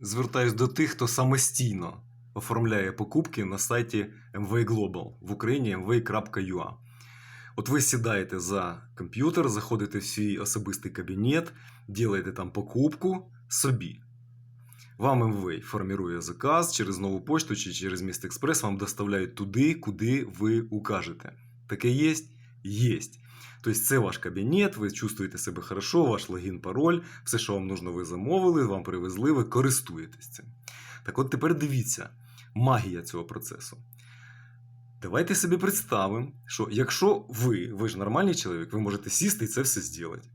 звертаюсь до тих, хто самостійно оформляє покупки на сайті MV Global в Україні mv.ua. От ви сідаєте за комп'ютер, заходите в свій особистий кабінет, ділаєте там покупку собі. Вам МВ формірує заказ через нову почту чи через Міст Експрес вам доставляють туди, куди ви укажете. Таке є? Єсть. Тобто це ваш кабінет, ви чувствуєте себе хорошо, ваш логін, пароль, все, що вам нужно, ви замовили, вам привезли, ви користуєтесь цим. Так от тепер дивіться, магія цього процесу. Давайте собі представимо, що якщо ви, ви ж нормальний чоловік, ви можете сісти і це все зробити.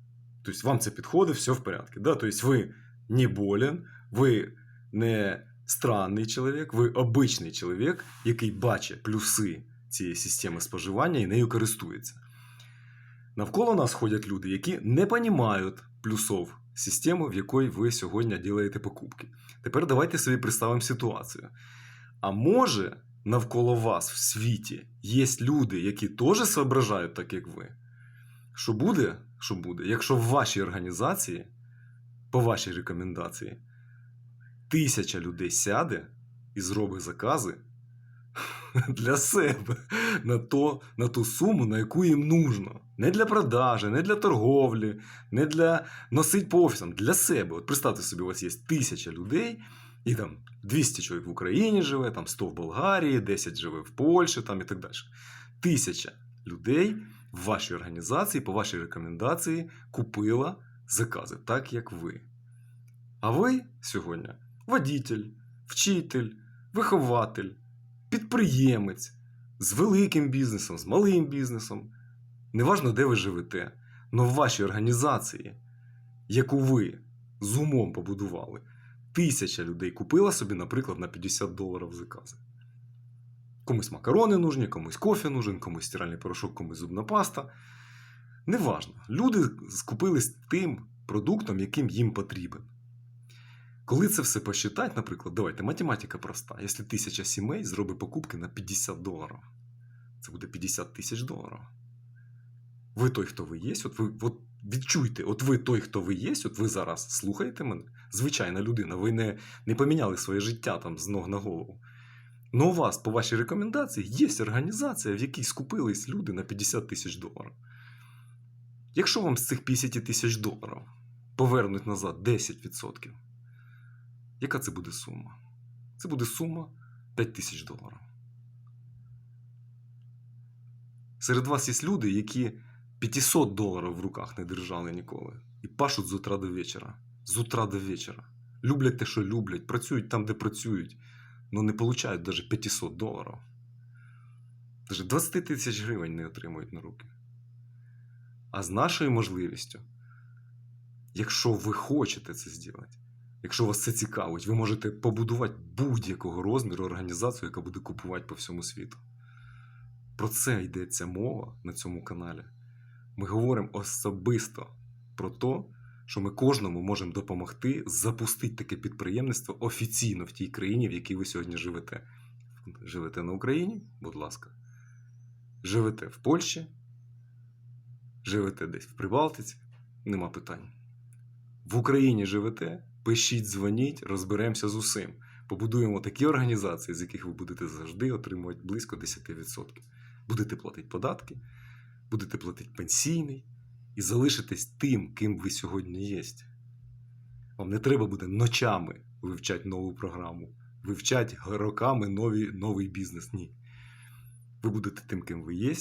Тобто вам це підходить, все в порядку. Да? Тобто ви не болен, ви не странний чоловік, ви обичний чоловік, який бачить плюси цієї системи споживання і нею користується. Навколо нас ходять люди, які не розуміють плюсов системи, в якій ви сьогодні робите покупки. Тепер давайте собі представимо ситуацію. А може, навколо вас в світі є люди, які теж соображають так, як ви. Що буде, що буде, якщо в вашій організації, по вашій рекомендації, тисяча людей сяде і зробить закази для себе на, то, на ту суму, на яку їм нужно. Не для продажі, не для торговлі, не для носить по офісам, для себе. От представте собі, у вас є тисяча людей, і там 200 чоловік в Україні живе, там 100 в Болгарії, 10 живе в Польщі там і так далі. Тисяча людей в вашій організації, по вашій рекомендації, купила закази, так як ви. А ви сьогодні водитель, вчитель, вихователь, підприємець з великим бізнесом, з малим бізнесом. Неважно, де ви живете, але в вашій організації, яку ви з умом побудували, тисяча людей купила собі, наприклад, на 50 доларів закази. Комусь макарони нужні, комусь кофе нужен, комусь стиральний порошок, комусь зубна паста. Неважно. Люди скупились тим продуктом, яким їм потрібен. Коли це все посчитати, наприклад, давайте, математика проста. Якщо тисяча сімей зробить покупки на 50 доларів, це буде 50 тисяч доларів. Ви той, хто ви є, от ви от відчуйте, от ви той, хто ви є, от ви зараз слухаєте мене, звичайна людина, ви не, не поміняли своє життя там з ног на голову. Ну, у вас, по вашій рекомендації, є організація, в якій скупились люди на 50 тисяч доларів. Якщо вам з цих 50 тисяч доларів повернуть назад 10%, яка це буде сума? Це буде сума 5 тисяч доларів. Серед вас є люди, які 500 доларів в руках не держали ніколи. І пашуть з утра до вечора. З утра до вечора. Люблять те, що люблять, працюють там, де працюють, але не получають навіть 500 доларів. Навіть 20 тисяч гривень не отримують на руки. А з нашою можливістю, якщо ви хочете це зробити, якщо вас це цікавить, ви можете побудувати будь-якого розміру організацію, яка буде купувати по всьому світу. Про це йдеться мова на цьому каналі. Ми говоримо особисто про те, що ми кожному можемо допомогти запустити таке підприємництво офіційно в тій країні, в якій ви сьогодні живете. Живете на Україні, будь ласка. Живете в Польщі, живете десь в Прибалтиці, нема питань. В Україні живете, пишіть, дзвоніть, розберемося з усім. Побудуємо такі організації, з яких ви будете завжди отримувати близько 10%. Будете платити податки, будете платити пенсійний і залишитесь тим, ким ви сьогодні є. Вам не треба буде ночами вивчати нову програму, вивчати роками нові, новий бізнес. Ні. Ви будете тим, ким ви є,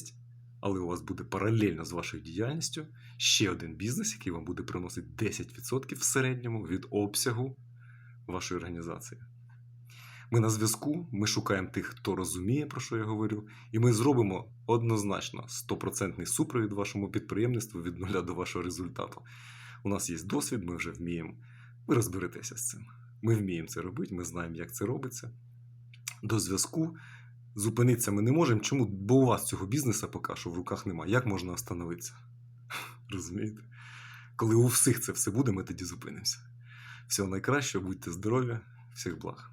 але у вас буде паралельно з вашою діяльністю ще один бізнес, який вам буде приносити 10% в середньому від обсягу вашої організації. Ми на зв'язку, ми шукаємо тих, хто розуміє, про що я говорю, і ми зробимо однозначно 100% супровід вашому підприємництву від нуля до вашого результату. У нас є досвід, ми вже вміємо. Ви розберетеся з цим. Ми вміємо це робити, ми знаємо, як це робиться. До зв'язку зупинитися ми не можемо. Чому? Бо у вас цього бізнесу поки що в руках немає. Як можна остановитися? Розумієте? Коли у всіх це все буде, ми тоді зупинимося. Всього найкращого, будьте здорові, всіх благ.